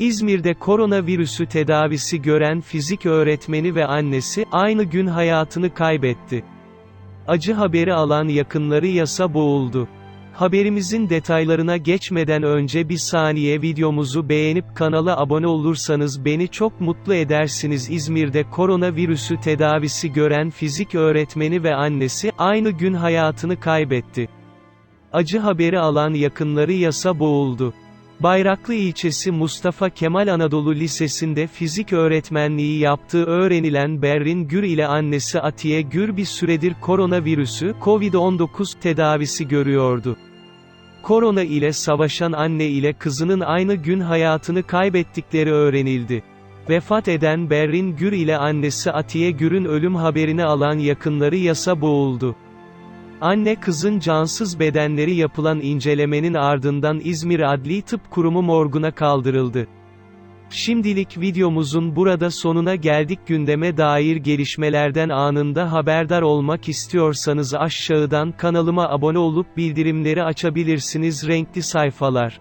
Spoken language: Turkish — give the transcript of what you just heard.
İzmir'de koronavirüsü tedavisi gören fizik öğretmeni ve annesi, aynı gün hayatını kaybetti. Acı haberi alan yakınları yasa boğuldu. Haberimizin detaylarına geçmeden önce bir saniye videomuzu beğenip kanala abone olursanız beni çok mutlu edersiniz. İzmir'de koronavirüsü tedavisi gören fizik öğretmeni ve annesi, aynı gün hayatını kaybetti. Acı haberi alan yakınları yasa boğuldu. Bayraklı ilçesi Mustafa Kemal Anadolu Lisesi'nde fizik öğretmenliği yaptığı öğrenilen Berrin Gür ile annesi Atiye Gür bir süredir koronavirüsü, Covid-19 tedavisi görüyordu. Korona ile savaşan anne ile kızının aynı gün hayatını kaybettikleri öğrenildi. Vefat eden Berrin Gür ile annesi Atiye Gür'ün ölüm haberini alan yakınları yasa boğuldu. Anne kızın cansız bedenleri yapılan incelemenin ardından İzmir Adli Tıp Kurumu morguna kaldırıldı. Şimdilik videomuzun burada sonuna geldik gündeme dair gelişmelerden anında haberdar olmak istiyorsanız aşağıdan kanalıma abone olup bildirimleri açabilirsiniz renkli sayfalar.